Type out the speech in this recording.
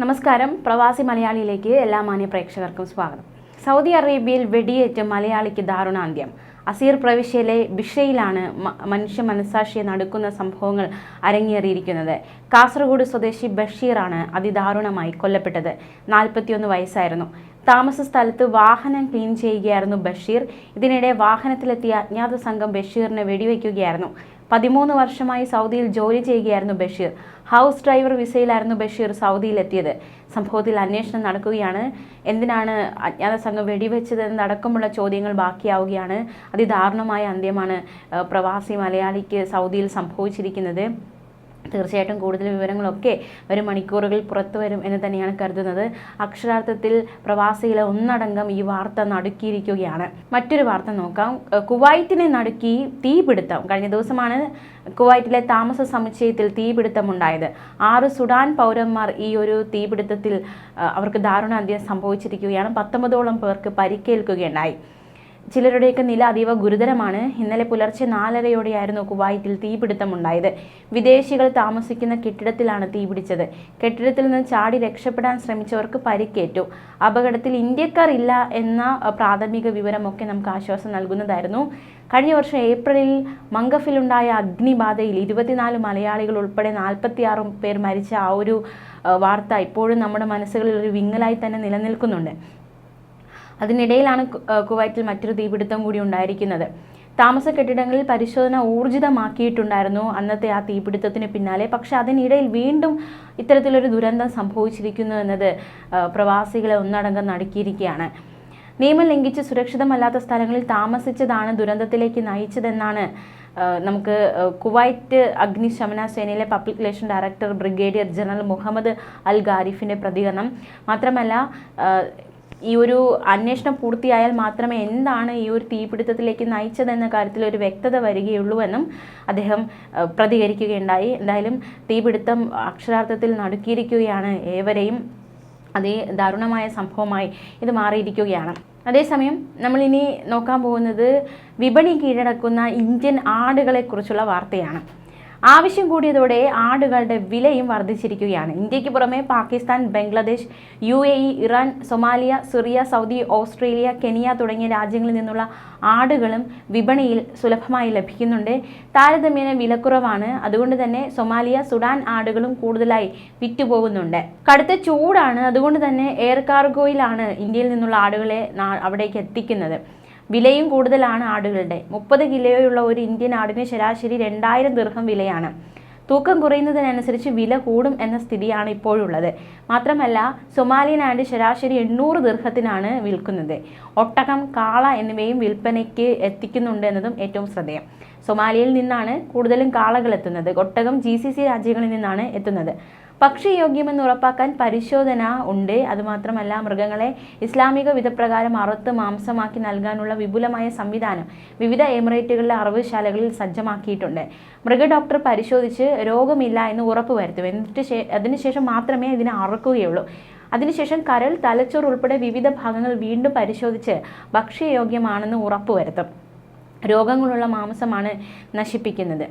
നമസ്കാരം. പ്രവാസി മലയാളിയിലേക്ക് എല്ലാ മാന്യ പ്രേക്ഷകർക്കും സ്വാഗതം. സൗദി അറേബ്യയിൽ വെടിയേറ്റ് മലയാളിക്ക് ദാരുണാന്ത്യം. അസീർ പ്രവിശ്യയിലെ ബിഷയിലാണ് മനുഷ്യ മനസാക്ഷിയെ നടുക്കുന്ന സംഭവങ്ങൾ അരങ്ങേറിയിരിക്കുന്നത്. കാസർഗോഡ് സ്വദേശി ബഷീറാണ് അതിദാരുണമായി കൊല്ലപ്പെട്ടത്. നാൽപ്പത്തിയൊന്ന് വയസ്സായിരുന്നു. താമസ സ്ഥലത്ത് വാഹനം ക്ലീൻ ചെയ്യുകയായിരുന്നു ബഷീർ. ഇതിനിടെ വാഹനത്തിലെത്തിയ അജ്ഞാത സംഘം ബഷീറിനെ വെടിവെക്കുകയായിരുന്നു. പതിമൂന്ന് വർഷമായി സൗദിയിൽ ജോലി ചെയ്യുകയായിരുന്നു ബഷീർ. ഹൗസ് ഡ്രൈവർ വിസയിലായിരുന്നു ബഷീർ സൗദിയിലെത്തിയത്. സംഭവത്തിൽ അന്വേഷണം നടക്കുകയാണ്. എന്തിനാണ് അജ്ഞാത സംഘം വെടിവെച്ചത് എന്നടക്കമുള്ള ചോദ്യങ്ങൾ ബാക്കിയാവുകയാണ്. അതിദാരുണമായ അന്ത്യമാണ് പ്രവാസി മലയാളിക്ക് സൗദിയിൽ സംഭവിച്ചിരിക്കുന്നത്. തീർച്ചയായിട്ടും കൂടുതൽ വിവരങ്ങളൊക്കെ വരും മണിക്കൂറുകൾ പുറത്തു വരും എന്ന് തന്നെയാണ് കരുതുന്നത്. അക്ഷരാർത്ഥത്തിൽ പ്രവാസികളെ ഒന്നടങ്കം ഈ വാർത്ത നടുക്കിയിരിക്കുകയാണ്. മറ്റൊരു വാർത്ത നോക്കാം. കുവൈറ്റിനെ നടുക്കി തീപിടുത്തം. കഴിഞ്ഞ ദിവസമാണ് കുവൈറ്റിലെ താമസ സമുച്ചയത്തിൽ തീപിടുത്തമുണ്ടായത് ആറ് സുഡാൻ പൗരന്മാർ ഈ ഒരു തീപിടുത്തത്തിൽ അവർക്ക് ദാരുണാന്ത്യം സംഭവിച്ചിരിക്കുകയാണ്. പത്തൊമ്പതോളം പേർക്ക് പരിക്കേൽക്കുകയുണ്ടായി. ചിലരുടെയൊക്കെ നില അതീവ ഗുരുതരമാണ്. ഇന്നലെ പുലർച്ചെ നാലരയോടെയായിരുന്നു കുവൈറ്റിൽ തീപിടുത്തമുണ്ടായത്. വിദേശികൾ താമസിക്കുന്ന കെട്ടിടത്തിലാണ് തീപിടിച്ചത്. കെട്ടിടത്തിൽ നിന്ന് ചാടി രക്ഷപ്പെടാൻ ശ്രമിച്ചവർക്ക് പരിക്കേറ്റു. അപകടത്തിൽ ഇന്ത്യക്കാർ ഇല്ല എന്ന പ്രാഥമിക വിവരമൊക്കെ നമുക്ക് ആശ്വാസം നൽകുന്നതായിരുന്നു. കഴിഞ്ഞ വർഷം ഏപ്രിലിൽ മംഗഫിലുണ്ടായ അഗ്നിബാധയിൽ ഇരുപത്തിനാല് മലയാളികൾ ഉൾപ്പെടെ നാൽപ്പത്തിയാറ് പേർ മരിച്ച ആ ഒരു വാർത്ത ഇപ്പോഴും നമ്മുടെ മനസ്സുകളിൽ ഒരു വിങ്ങലായി തന്നെ നിലനിൽക്കുന്നുണ്ട്. അതിനിടയിലാണ് കുവൈറ്റിൽ മറ്റൊരു തീപിടുത്തം കൂടി ഉണ്ടായിരിക്കുന്നത്. താമസ കെട്ടിടങ്ങളിൽ പരിശോധന ഊർജിതമാക്കിയിട്ടുണ്ടായിരുന്നു അന്നത്തെ ആ തീപിടുത്തത്തിന് പിന്നാലെ. പക്ഷെ അതിനിടയിൽ വീണ്ടും ഇത്തരത്തിലൊരു ദുരന്തം സംഭവിച്ചിരിക്കുന്നു എന്നത് പ്രവാസികളെ ഒന്നടങ്കം നടുക്കിയിരിക്കുകയാണ്. നിയമം ലംഘിച്ച് സുരക്ഷിതമല്ലാത്ത സ്ഥലങ്ങളിൽ താമസിച്ചതാണ് ദുരന്തത്തിലേക്ക് നയിച്ചതെന്നാണ് നമുക്ക് കുവൈറ്റ് അഗ്നിശമന സേനയിലെ public relation director brigadier general Muhammad al ഗാരിഫിന്റെ പ്രതികരണം. മാത്രമല്ല ഈ ഒരു അന്വേഷണം പൂർത്തിയായാൽ മാത്രമേ എന്താണ് ഈ ഒരു തീപിടുത്തത്തിലേക്ക് നയിച്ചതെന്ന കാര്യത്തിൽ ഒരു വ്യക്തത വരികയുള്ളൂ എന്നും അദ്ദേഹം പ്രതികരിക്കുകയുണ്ടായി. എന്തായാലും തീപിടുത്തം അക്ഷരാർത്ഥത്തിൽ നടുക്കിയിരിക്കുകയാണ് ഏവരെയും. അതേ ദാരുണമായ സംഭവമായി ഇത് മാറിയിരിക്കുകയാണ്. അതേസമയം നമ്മളിനി നോക്കാൻ പോകുന്നത് വിപണി കീഴടക്കുന്ന ഇന്ത്യൻ ആടുകളെക്കുറിച്ചുള്ള വാർത്തയാണ്. ആവശ്യം കൂടിയതോടെ ആടുകളുടെ വിലയും വർദ്ധിച്ചിരിക്കുകയാണ്. ഇന്ത്യയ്ക്ക് പുറമെ Pakistan Bangladesh U A E Iran Somalia Syria Saudi Australia Kenya തുടങ്ങിയ രാജ്യങ്ങളിൽ നിന്നുള്ള ആടുകളും വിപണിയിൽ സുലഭമായി ലഭിക്കുന്നുണ്ട്. താരതമ്യേന വിലക്കുറവാണ്. അതുകൊണ്ട് തന്നെ സൊമാലിയ സുഡാൻ ആടുകളും കൂടുതലായി വിറ്റുപോകുന്നുണ്ട്. കടുത്ത ചൂടാണ്. അതുകൊണ്ട് തന്നെ എയർ കാർഗോയിലാണ് ഇന്ത്യയിൽ നിന്നുള്ള ആടുകളെ അവിടേക്ക് എത്തിക്കുന്നത്. വിലയും കൂടുതലാണ് ആടുകളുടെ. മുപ്പത് കിലോയുള്ള ഒരു ഇന്ത്യൻ ആടിന് ശരാശരി രണ്ടായിരം ദീർഘം വിലയാണ്. തൂക്കം കുറയുന്നതിനനുസരിച്ച് വില കൂടും എന്ന സ്ഥിതിയാണ് ഇപ്പോഴുള്ളത്. മാത്രമല്ല സൊമാലിയൻ ആൻഡ് ശരാശരി എണ്ണൂറ് ദീർഘത്തിനാണ് വിൽക്കുന്നത്. ഒട്ടകം കാള എന്നിവയും വിൽപ്പനയ്ക്ക് എത്തിക്കുന്നുണ്ട് എന്നതും ഏറ്റവും ശ്രദ്ധേയം. സൊമാലിയയിൽ നിന്നാണ് കൂടുതലും കാളകൾ എത്തുന്നത്. ഒട്ടകം ജി സി സി രാജ്യങ്ങളിൽ നിന്നാണ് എത്തുന്നത്. പക്ഷിയോഗ്യമെന്ന് ഉറപ്പാക്കാൻ പരിശോധന ഉണ്ട്. അതുമാത്രമല്ല മൃഗങ്ങളെ ഇസ്ലാമിക വിധപ്രകാരം അറുത്ത് മാംസമാക്കി നൽകാനുള്ള വിപുലമായ സംവിധാനം വിവിധ എമിറേറ്റുകളിലെ അറവുശാലകളിൽ സജ്ജമാക്കിയിട്ടുണ്ട്. മൃഗ ഡോക്ടർ പരിശോധിച്ച് രോഗമില്ല എന്ന് ഉറപ്പുവരുത്തും എന്നിട്ട് അതിനുശേഷം മാത്രമേ ഇതിനെ അറുക്കുകയുള്ളൂ. അതിനുശേഷം കരൾ തലച്ചോറ് ഉൾപ്പെടെ വിവിധ ഭാഗങ്ങൾ വീണ്ടും പരിശോധിച്ച് ഭക്ഷ്യയോഗ്യമാണെന്ന് ഉറപ്പുവരുത്തും രോഗങ്ങളുള്ള മാംസമാണ് നശിപ്പിക്കുന്നത്.